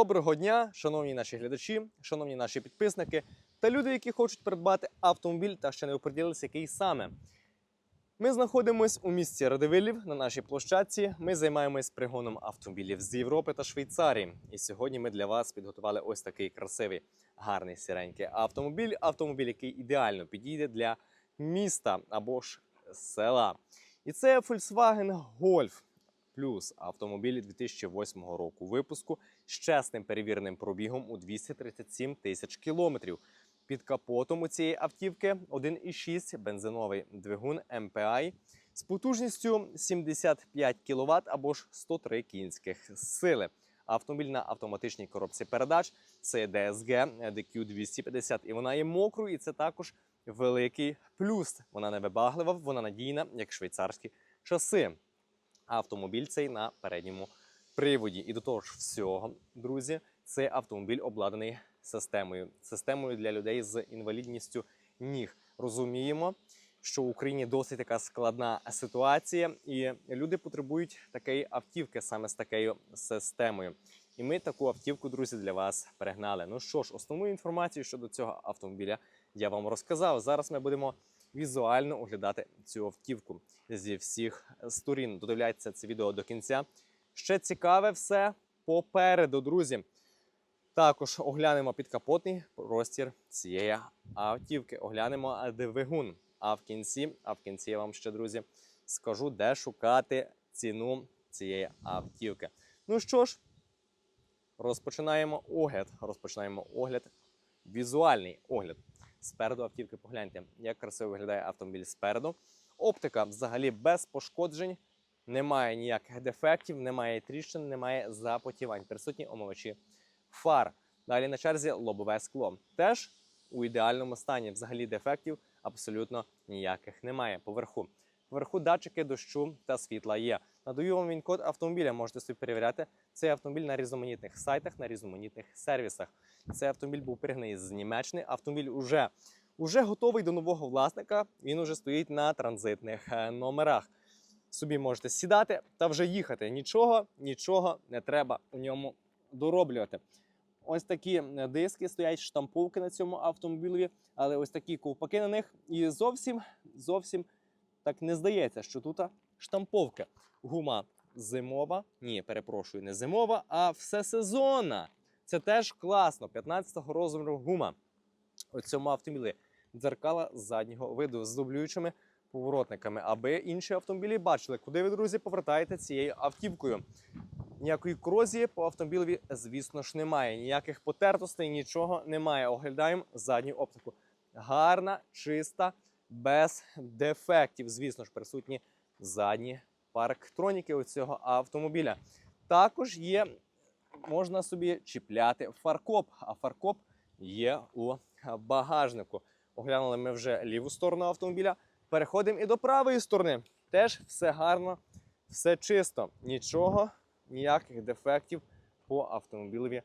Доброго дня, шановні наші глядачі, шановні наші підписники та люди, які хочуть придбати автомобіль та ще не оприділилися, який саме. Ми знаходимося у місті Радивилів на нашій площадці. Ми займаємось пригоном автомобілів з Європи та Швейцарії. І сьогодні ми для вас підготували ось такий красивий, гарний сіренький автомобіль. Автомобіль, який ідеально підійде для міста або ж села. І це Volkswagen Golf Plus автомобіль 2008 року випуску з чесним перевіреним пробігом у 237 тисяч кілометрів. Під капотом у цієї автівки 1,6 бензиновий двигун MPI з потужністю 75 кВт або ж 103 кінських сили. Автомобіль на автоматичній коробці передач це DSG DQ250 і вона є мокрою, і це також великий плюс. Вона невибаглива, вона надійна, як швейцарські часи. Автомобіль цей на передньому приводі. І до того ж всього, друзі, цей автомобіль обладнаний системою. Системою для людей з інвалідністю ніг. Розуміємо, що в Україні досить така складна ситуація, і люди потребують такої автівки саме з такою системою. І ми таку автівку, друзі, для вас перегнали. Ну що ж, основну інформацію щодо цього автомобіля я вам розказав. Зараз ми будемо візуально оглядати цю автівку зі всіх сторін. Додивляйтеся це відео до кінця. Ще цікаве все попереду, друзі. Також оглянемо підкапотний простір цієї автівки. Оглянемо двигун. А в кінці, а в кінці я вам ще, друзі, скажу, де шукати ціну цієї автівки. Ну що ж, розпочинаємо огляд. Розпочинаємо огляд, візуальний огляд. Спереду автівки погляньте, як красиво виглядає автомобіль спереду. Оптика взагалі без пошкоджень, немає ніяких дефектів, немає тріщин, немає запотівань. Присутні омивачі фар. Далі на черзі лобове скло. Теж у ідеальному стані. Взагалі дефектів абсолютно ніяких немає. Поверху. Поверху датчики дощу та світла є. Надаю вам він код автомобіля, можете собі перевіряти. Цей автомобіль на різноманітних сайтах, на різноманітних сервісах. Цей автомобіль був пригнаний з Німеччини. Автомобіль уже, уже готовий до нового власника. Він уже стоїть на транзитних е, номерах. Собі можете сідати та вже їхати. Нічого, нічого не треба у ньому дороблювати. Ось такі е, диски стоять, штамповки на цьому автомобілі, але ось такі ковпаки на них. І зовсім, зовсім так не здається, що тут штамповка. Гума зимова. Ні, перепрошую, не зимова, а всесезонна. Це теж класно. 15-го розміру гума. У цьому автомобілі дзеркала заднього виду з дублюючими поворотниками, аби інші автомобілі бачили, куди ви, друзі, повертаєте цією автівкою. Ніякої корозії по автомобілеві, звісно ж, немає. Ніяких потертостей, нічого немає. Оглядаємо задню оптику. Гарна, чиста, без дефектів. Звісно ж, присутні задні парктроніки у цього автомобіля. Також є, можна собі чіпляти фаркоп, а фаркоп є у багажнику. Оглянули ми вже ліву сторону автомобіля. Переходимо і до правої сторони. Теж все гарно, все чисто. Нічого, ніяких дефектів по автомобілеві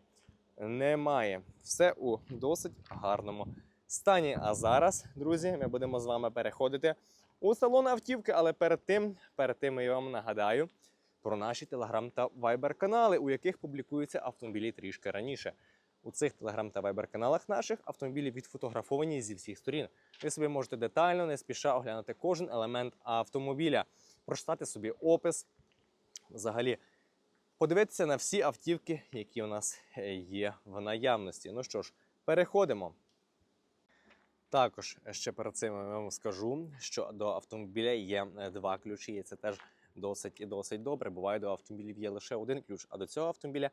немає. Все у досить гарному стані. А зараз, друзі, ми будемо з вами переходити у салон автівки, але перед тим, перед тим я вам нагадаю про наші телеграм та вайбер канали, у яких публікуються автомобілі трішки раніше. У цих телеграм та вайбер каналах наших автомобілі відфотографовані зі всіх сторін. Ви собі можете детально, не спіша оглянути кожен елемент автомобіля, прочитати собі опис, взагалі подивитися на всі автівки, які у нас е, є в наявності. Ну що ж, переходимо. Також ще перед цим я вам скажу, що до автомобіля є е, два ключі, і це теж досить і досить добре. Буває, до автомобілів є лише один ключ, а до цього автомобіля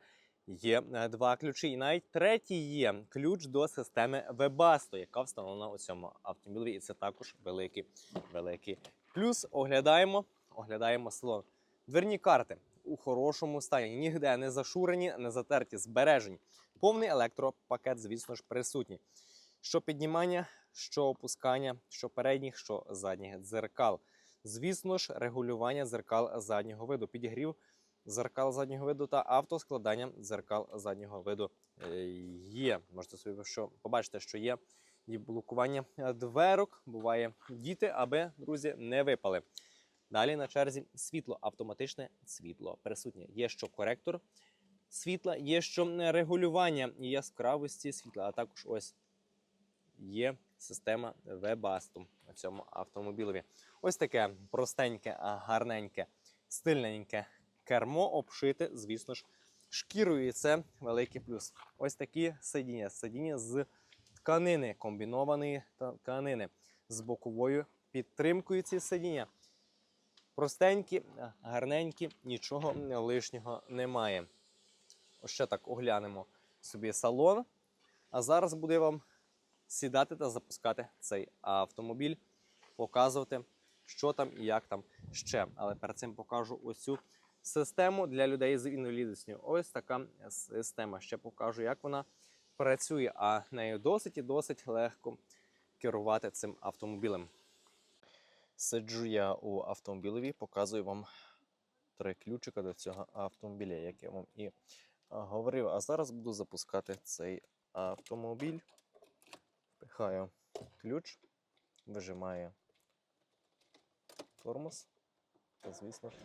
є е, два ключі. І навіть третій є ключ до системи Webasto, яка встановлена у цьому автомобілі. І це також великий великий плюс. Оглядаємо, оглядаємо салон. Дверні карти у хорошому стані, ніде не зашурені, не затерті, збережені. Повний електропакет, звісно ж, присутній. Що піднімання, що опускання, що передніх, що задніх дзеркал. Звісно ж, регулювання дзеркал заднього виду, підігрів дзеркал заднього виду та автоскладання дзеркал заднього виду е, є. Можете собі що побачити, що є і блокування е, дверок. Буває діти, аби друзі не випали. Далі на черзі світло, автоматичне світло присутнє. Є що коректор світла, є що регулювання яскравості світла, а також ось є система Webasto на цьому автомобілеві. Ось таке простеньке, гарненьке, стильненьке кермо обшите, звісно ж, шкірою. І це великий плюс. Ось такі сидіння. Сидіння з тканини, комбінованої тканини з боковою підтримкою ці сидіння. Простенькі, гарненькі, нічого лишнього немає. Ще так оглянемо собі салон. А зараз буде вам сідати та запускати цей автомобіль, показувати, що там і як там ще. Але перед цим покажу ось цю систему для людей з інвалідністю. Ось така система. Ще покажу, як вона працює, а нею досить і досить легко керувати цим автомобілем. Сиджу я у автомобілеві, показую вам три ключика до цього автомобіля, як я вам і говорив. А зараз буду запускати цей автомобіль. Впихаю ключ, вижимаю тормоз та, звісно ж,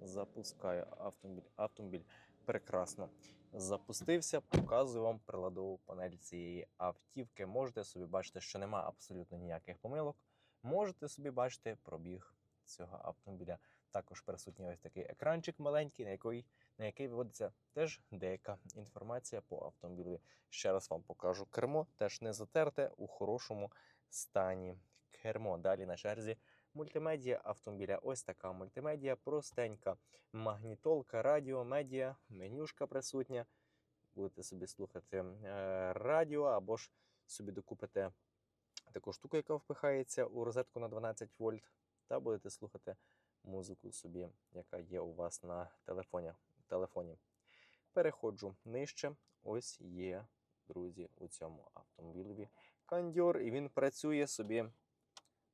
запускаю автомобіль. Автомобіль прекрасно запустився. Показую вам приладову панель цієї автівки. Можете собі бачити, що немає абсолютно ніяких помилок. Можете собі бачити пробіг цього автомобіля. Також присутній ось такий екранчик маленький, на який, на який виводиться теж деяка інформація по автомобілю. Ще раз вам покажу кермо, теж не затерте у хорошому стані. Кермо. Далі на черзі мультимедіа автомобіля. Ось така мультимедіа, простенька магнітолка, радіо, медіа, менюшка присутня. Будете собі слухати е, радіо або ж собі докупите таку штуку, яка впихається у розетку на 12 вольт, та будете слухати музику собі, яка є у вас на телефоні. телефоні. Переходжу нижче. Ось є, друзі, у цьому автомобілеві кондьор, і він працює собі.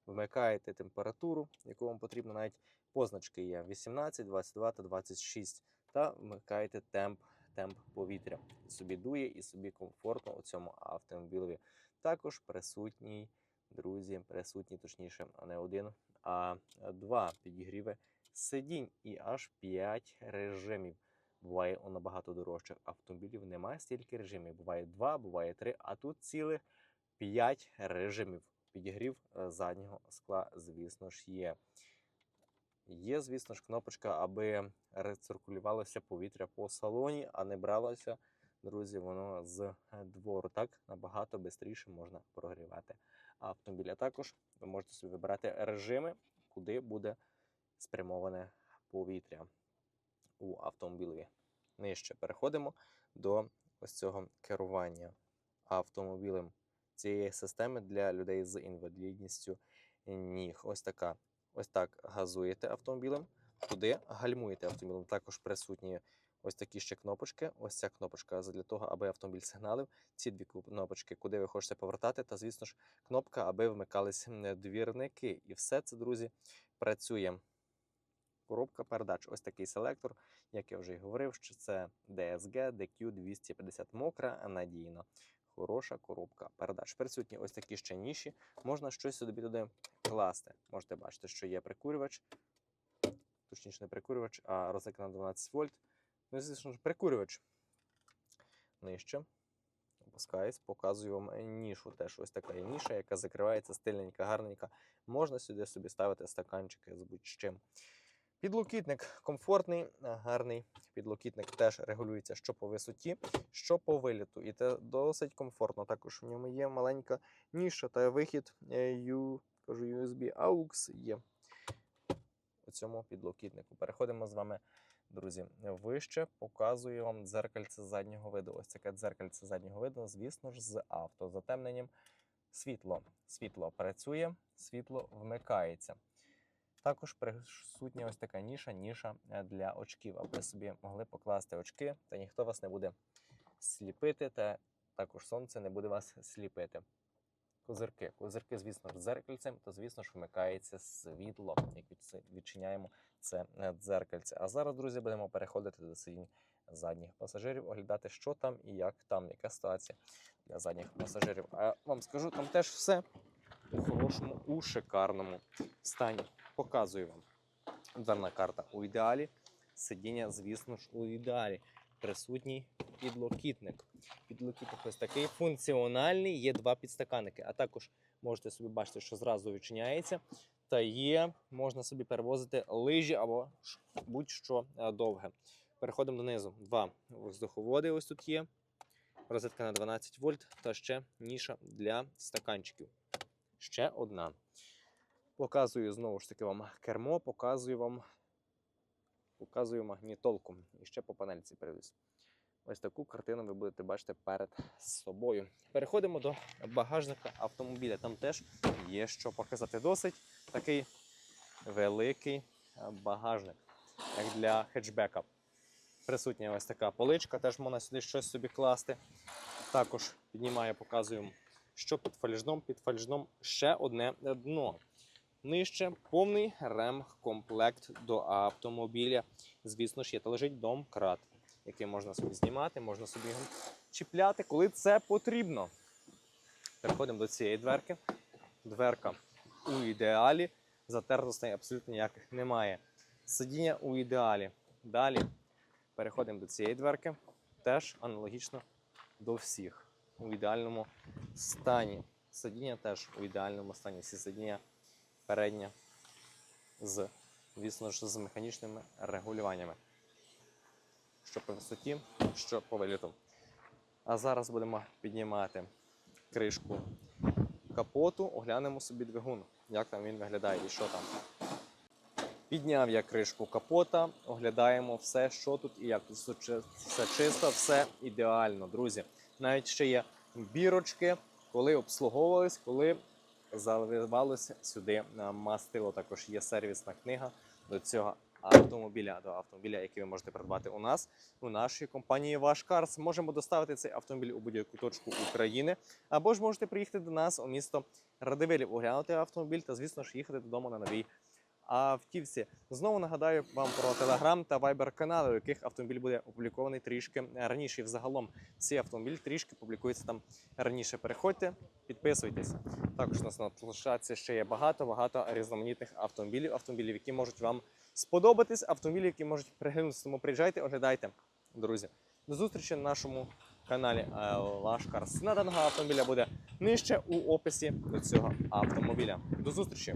Вмикаєте температуру, яку вам потрібно, навіть позначки є 18, 22 та 26. Та вмикаєте темп, темп повітря. Собі дує і собі комфортно у цьому автомобілеві. Також присутній, друзі, присутній, точніше, а не один, а два підігріви сидінь і аж 5 режимів. Буває у набагато дорожчих автомобілів. Немає стільки режимів. Буває 2, буває 3, а тут цілих 5 режимів. Підігрів е, заднього скла, звісно ж, є. Є, звісно ж, кнопочка, аби рециркулювалося повітря по салоні, а не бралося, друзі, воно з двору. Так набагато швидше можна прогрівати автомобіль. А також ви можете собі вибирати режими, куди буде спрямоване повітря у автомобілі. Нижче переходимо до ось цього керування автомобілем цієї системи для людей з інвалідністю ніг. Ось така. Ось так газуєте автомобілем, туди гальмуєте автомобілем. Також присутні ось такі ще кнопочки. Ось ця кнопочка для того, аби автомобіль сигналив. Ці дві кнопочки, куди ви хочете повертати, та, звісно ж, кнопка, аби вмикались двірники. І все це, друзі, працює. Коробка передач. Ось такий селектор, як я вже й говорив, що це DSG DQ250 мокра, надійна. Хороша коробка передач. Присутні ось такі ще ніші. Можна щось собі туди класти. Можете бачити, що є прикурювач, точніше, не прикурювач, а розетка на 12 вольт. Ну, звісно ж, прикурювач. Нижче. Опускаюсь, показую вам нішу. Теж ось така є ніша, яка закривається стильненька, гарненька. Можна сюди собі ставити стаканчики з будь-чим. Підлокітник комфортний, гарний. Підлокітник теж регулюється що по висоті, що по виліту. І це досить комфортно. Також в ньому є маленька ніша та вихід е, U, кажу, USB AUX є у цьому підлокітнику. Переходимо з вами, друзі, вище. Показую вам дзеркальце заднього виду. Ось таке дзеркальце заднього виду, звісно ж, з автозатемненням. Світло. Світло працює, світло вмикається. Також присутня ось така ніша, ніша е, для очків, аби собі могли покласти очки, та ніхто вас не буде сліпити, та також сонце не буде вас сліпити. Козирки. Козирки, звісно ж, дзеркальцем, то, звісно ж, вмикається світло, як відчиняємо це е, дзеркальце. А зараз, друзі, будемо переходити до сидінь задніх пасажирів, оглядати, що там і як там, яка ситуація для задніх пасажирів. А вам скажу, там теж все у хорошому, у шикарному стані. Показую вам. Дверна карта у ідеалі. Сидіння, звісно ж, у ідеалі. Присутній підлокітник. Підлокітник ось такий функціональний, є два підстаканники, а також можете собі бачити, що зразу відчиняється. Та є, можна собі перевозити лижі або будь-що е, довге. Переходимо донизу. Два воздуховоди ось тут є. Розетка на 12 вольт та ще ніша для стаканчиків. Ще одна. Показую знову ж таки вам кермо, показую вам, показую магнітолку. І ще по панельці передусь. Ось таку картину ви будете бачити перед собою. Переходимо до багажника автомобіля. Там теж є що показати. Досить такий великий е, багажник, як для хетчбека. Присутня ось така поличка, теж можна сюди щось собі класти. Також піднімаю, показую, що під фальжном. Під фальжном ще одне дно. Нижче повний ремкомплект до автомобіля. Звісно ж, є та лежить домкрат, який можна собі знімати, можна собі його чіпляти, коли це потрібно. Переходимо до цієї дверки. Дверка у ідеалі. Затертостей абсолютно ніяких немає. Сидіння у ідеалі. Далі переходимо до цієї дверки. Теж аналогічно до всіх. У ідеальному стані. Сидіння теж у ідеальному стані. Всі сидіння переднє з, звісно ж, з механічними регулюваннями. Що по висоті, що по виліту. А зараз будемо піднімати кришку капоту, оглянемо собі двигун, як там він виглядає і що там. Підняв я кришку капота, оглядаємо все, що тут і як тут все чисто, все ідеально, друзі. Навіть ще є бірочки, коли обслуговувались, коли заливалося сюди мастило. Також є сервісна книга до цього автомобіля, до автомобіля, який ви можете придбати у нас, у нашій компанії Ваш Карс. Можемо доставити цей автомобіль у будь-яку точку України, або ж можете приїхати до нас у місто Радивилів, оглянути автомобіль та, звісно ж, їхати додому на новій автівці. Знову нагадаю вам про телеграм та вайбер канали, у яких автомобіль буде опублікований трішки раніше. Взагалом всі автомобіль трішки публікуються там раніше. Переходьте, підписуйтесь. Також у нас на площадці ще є багато багато різноманітних автомобілів, автомобілів, які можуть вам сподобатись, автомобілі, які можуть приглянутися. Тому приїжджайте, оглядайте, друзі. До зустрічі на нашому каналі е, Ваш Карс. Ціна даного автомобіля буде нижче у описі до цього автомобіля. До зустрічі!